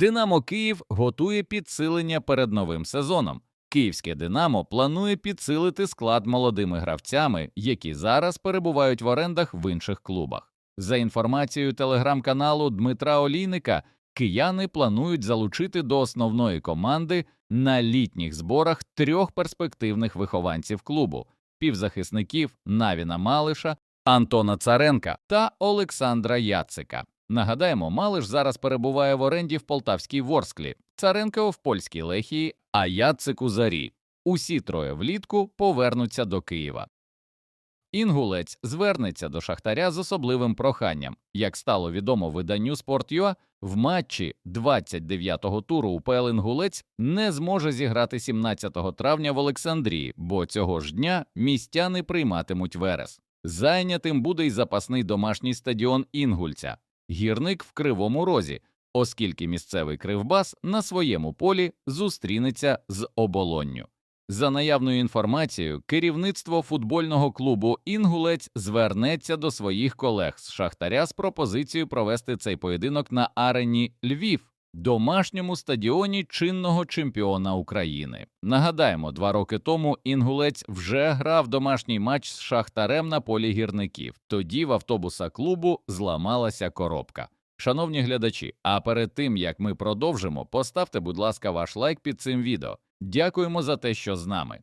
Динамо Київ готує підсилення перед новим сезоном. Київське Динамо планує підсилити склад молодими гравцями, які зараз перебувають в орендах в інших клубах. За інформацією телеграм-каналу Дмитра Олійника, кияни планують залучити до основної команди на літніх зборах трьох перспективних вихованців клубу півзахисників Навіна Малиша, Антона Царенка та Олександра Яцика. Нагадаємо, Малиш зараз перебуває в оренді в полтавській Ворсклі, Царенко в польській Лехії, а Яцик у Зарі. Усі троє влітку повернуться до Києва. Інгулець звернеться до Шахтаря з особливим проханням. Як стало відомо виданню Sport.ua, в матчі 29-го туру УПЛ Інгулець не зможе зіграти 17 травня в Олександрії, бо цього ж дня містяни прийматимуть Верес. Зайнятим буде й запасний домашній стадіон Інгульця, гірник в Кривому Розі, оскільки місцевий кривбас на своєму полі зустрінеться з оболонню. За наявною інформацією, керівництво футбольного клубу Інгулець звернеться до своїх колег з Шахтаря з пропозицією провести цей поєдинок на арені Львів, домашньому стадіоні чинного чемпіона України. Нагадаємо, два роки тому Інгулець вже грав домашній матч з Шахтарем на полі гірників. Тоді в автобуса клубу зламалася коробка. Шановні глядачі, а перед тим як ми продовжимо, поставте, будь ласка, ваш лайк під цим відео. Дякуємо за те, що з нами.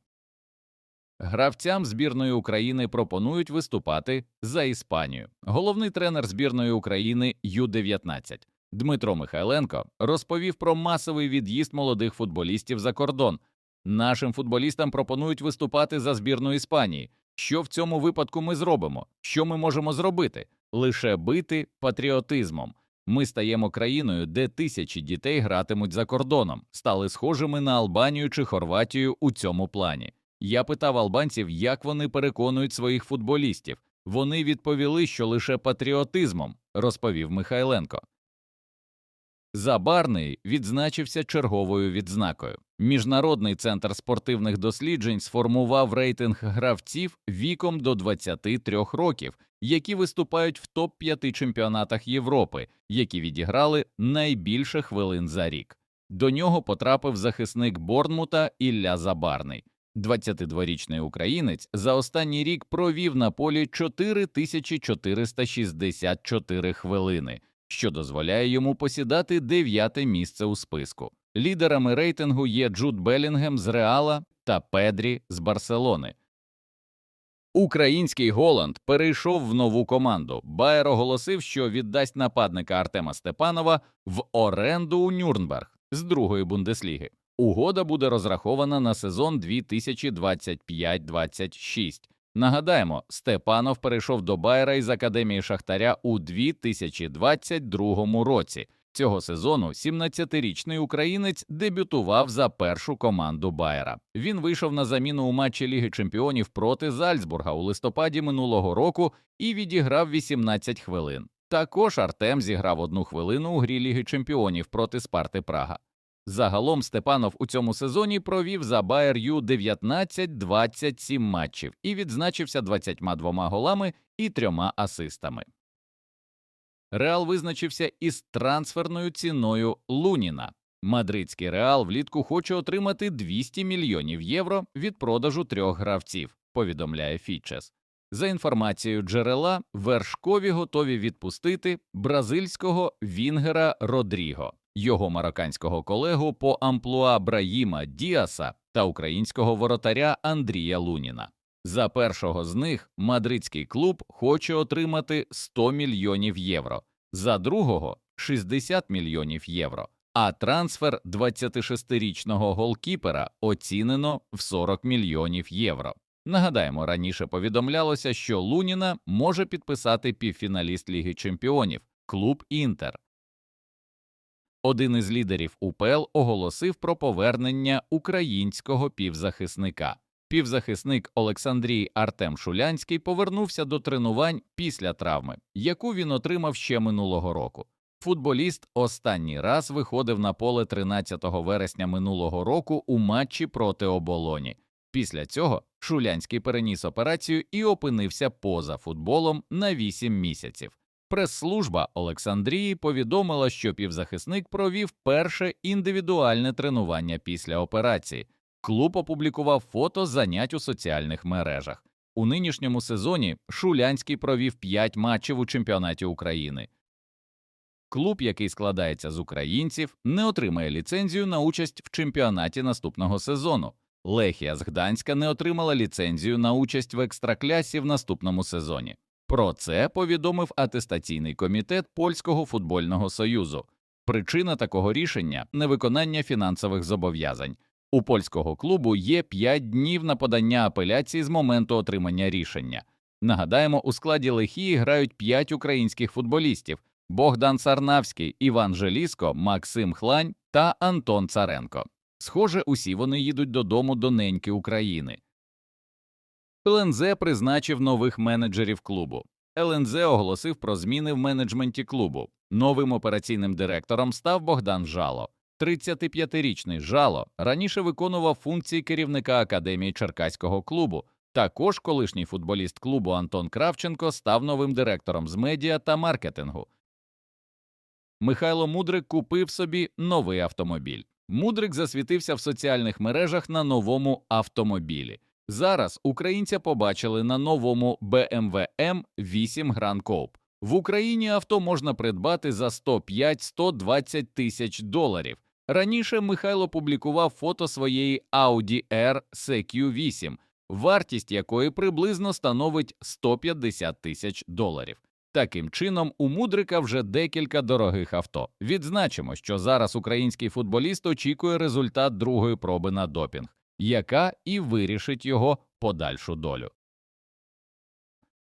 Гравцям збірної України пропонують виступати за Іспанію. Головний тренер збірної України Ю-19 Дмитро Михайленко розповів про масовий від'їзд молодих футболістів за кордон. Нашим футболістам пропонують виступати за збірну Іспанії. Що в цьому випадку ми зробимо? Що ми можемо зробити? Лише бити патріотизмом. Ми стаємо країною, де тисячі дітей гратимуть за кордоном, стали схожими на Албанію чи Хорватію у цьому плані. Я питав албанців, як вони переконують своїх футболістів. Вони відповіли, що лише патріотизмом, розповів Михайленко. Забарний відзначився черговою відзнакою. Міжнародний центр спортивних досліджень сформував рейтинг гравців віком до 23 років, які виступають в топ 5 чемпіонатах Європи, які відіграли найбільше хвилин за рік. До нього потрапив захисник Борнмута Ілля Забарний. 22-річний українець за останній рік провів на полі 4464 хвилини, що дозволяє йому посідати дев'яте місце у списку. Лідерами рейтингу є Джуд Белінгем з Реала та Педрі з Барселони. Український Голланд перейшов в нову команду. Байер оголосив, що віддасть нападника Артема Степанова в оренду у Нюрнберг з другої бундесліги. Угода буде розрахована на сезон 2025-26. Нагадаємо, Степанов перейшов до Байера із академії Шахтаря у 2022 році. Цього сезону 17-річний українець дебютував за першу команду Байера. Він вийшов на заміну у матчі Ліги Чемпіонів проти Зальцбурга у листопаді минулого року і відіграв 18 хвилин. Також Артем зіграв одну хвилину у грі Ліги Чемпіонів проти Спарти Прага. Загалом Степанов у цьому сезоні провів за Байер Ю 19-27 матчів і відзначився 22 голами і трьома асистами. Реал визначився із трансферною ціною Луніна. Мадридський Реал влітку хоче отримати 200 мільйонів євро від продажу трьох гравців, повідомляє Фічес. За інформацією джерела, вершкові готові відпустити бразильського Вінгера Родріго, його марокканського колегу по амплуа Браїма Діаса та українського воротаря Андрія Луніна. За першого з них мадридський клуб хоче отримати 100 мільйонів євро, за другого 60 мільйонів євро. А трансфер 26-річного голкіпера оцінено в 40 мільйонів євро. Нагадаємо, раніше повідомлялося, що Луніна може підписати півфіналіст Ліги Чемпіонів клуб Інтер. Один із лідерів УПЛ оголосив про повернення українського півзахисника. Півзахисник Олександрій Артем Шулянський повернувся до тренувань після травми, яку він отримав ще минулого року. Футболіст останній раз виходив на поле 13 вересня минулого року у матчі проти оболоні. Після цього Шулянський переніс операцію і опинився поза футболом на 8 місяців. Прес-служба Олександрії повідомила, що півзахисник провів перше індивідуальне тренування після операції. Клуб опублікував фото занять у соціальних мережах. У нинішньому сезоні Шулянський провів 5 матчів у чемпіонаті України. Клуб, який складається з українців, не отримає ліцензію на участь в чемпіонаті наступного сезону. Лехія з Гданська не отримала ліцензію на участь в екстраклясі в наступному сезоні. Про це повідомив атестаційний комітет Польського футбольного союзу. Причина такого рішення невиконання фінансових зобов'язань. У польського клубу є 5 днів на подання апеляції з моменту отримання рішення. Нагадаємо, у складі Лехії грають 5 українських футболістів: Богдан Сарнавський, Іван Желіско, Максим Хлань та Антон Царенко. Схоже, усі вони їдуть додому до неньки України. ЛНЗ призначив нових менеджерів клубу. ЛНЗ оголосив про зміни в менеджменті клубу. Новим операційним директором став Богдан Жало. 35-річний Жало раніше виконував функції керівника академії Черкаського клубу. Також колишній футболіст клубу Антон Кравченко став новим директором з медіа та маркетингу. Михайло Мудрик купив собі новий автомобіль. Мудрик засвітився в соціальних мережах на новому автомобілі. Зараз українця побачили на новому BMW M8 Grand Coupe. В Україні авто можна придбати за 105-120 тисяч доларів. Раніше Михайло публікував фото своєї Audi R CQ8, вартість якої приблизно становить 150 тисяч доларів. Таким чином, у Мудрика вже декілька дорогих авто. Відзначимо, що зараз український футболіст очікує результат другої проби на допінг, яка і вирішить його подальшу долю.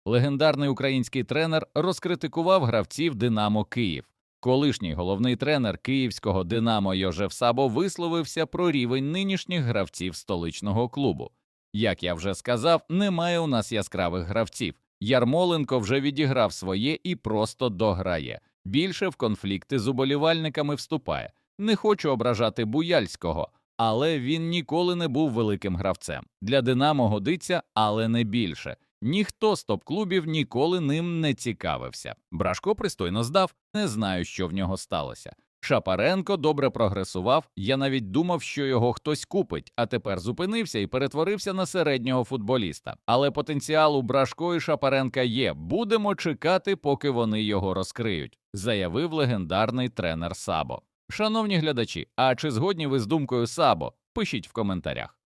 Легендарний український тренер розкритикував гравців Динамо Київ. Колишній головний тренер київського Динамо Йожеф Сабо висловився про рівень нинішніх гравців столичного клубу. Як я вже сказав, немає у нас яскравих гравців. Ярмоленко вже відіграв своє і просто дограє. Більше в конфлікти з уболівальниками вступає. Не хочу ображати Буяльського, але він ніколи не був великим гравцем. Для Динамо годиться, але не більше. Ніхто з топ-клубів ніколи ним не цікавився. Брашко пристойно здав, не знаю, що в нього сталося. Шапаренко добре прогресував. Я навіть думав, що його хтось купить, а тепер зупинився і перетворився на середнього футболіста. Але потенціал у Брашко і Шапаренка є. Будемо чекати, поки вони його розкриють, заявив легендарний тренер Сабо. Шановні глядачі, а чи згодні ви з думкою Сабо? Пишіть в коментарях.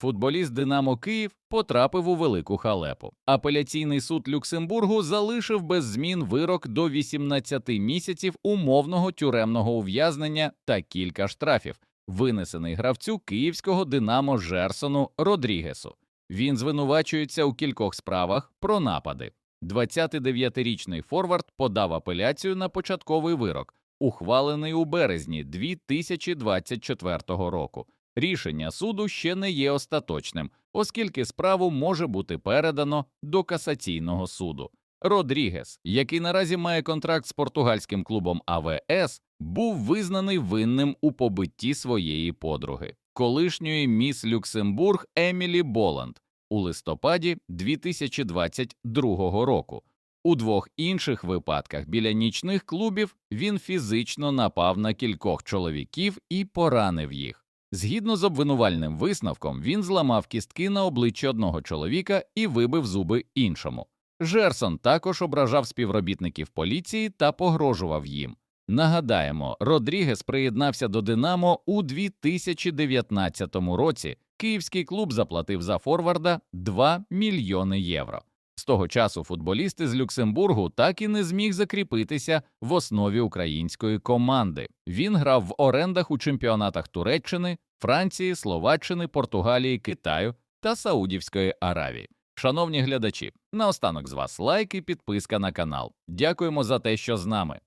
Футболіст Динамо Київ потрапив у велику халепу. Апеляційний суд Люксембургу залишив без змін вирок до 18 місяців умовного тюремного ув'язнення та кілька штрафів, винесений гравцю київського Динамо Жерсону Родрігесу. Він звинувачується у кількох справах про напади. 29-річний Форвард подав апеляцію на початковий вирок, ухвалений у березні 2024 року. Рішення суду ще не є остаточним, оскільки справу може бути передано до касаційного суду. Родрігес, який наразі має контракт з португальським клубом АВС, був визнаний винним у побитті своєї подруги, колишньої міс Люксембург Емілі Боланд у листопаді 2022 року. У двох інших випадках біля нічних клубів він фізично напав на кількох чоловіків і поранив їх. Згідно з обвинувальним висновком, він зламав кістки на обличчі одного чоловіка і вибив зуби іншому. Жерсон також ображав співробітників поліції та погрожував їм. Нагадаємо, Родрігес приєднався до Динамо у 2019 році. Київський клуб заплатив за Форварда 2 мільйони євро. З того часу футболіст із Люксембургу так і не зміг закріпитися в основі української команди. Він грав в орендах у чемпіонатах Туреччини, Франції, Словаччини, Португалії, Китаю та Саудівської Аравії. Шановні глядачі, наостанок з вас лайк і підписка на канал. Дякуємо за те, що з нами.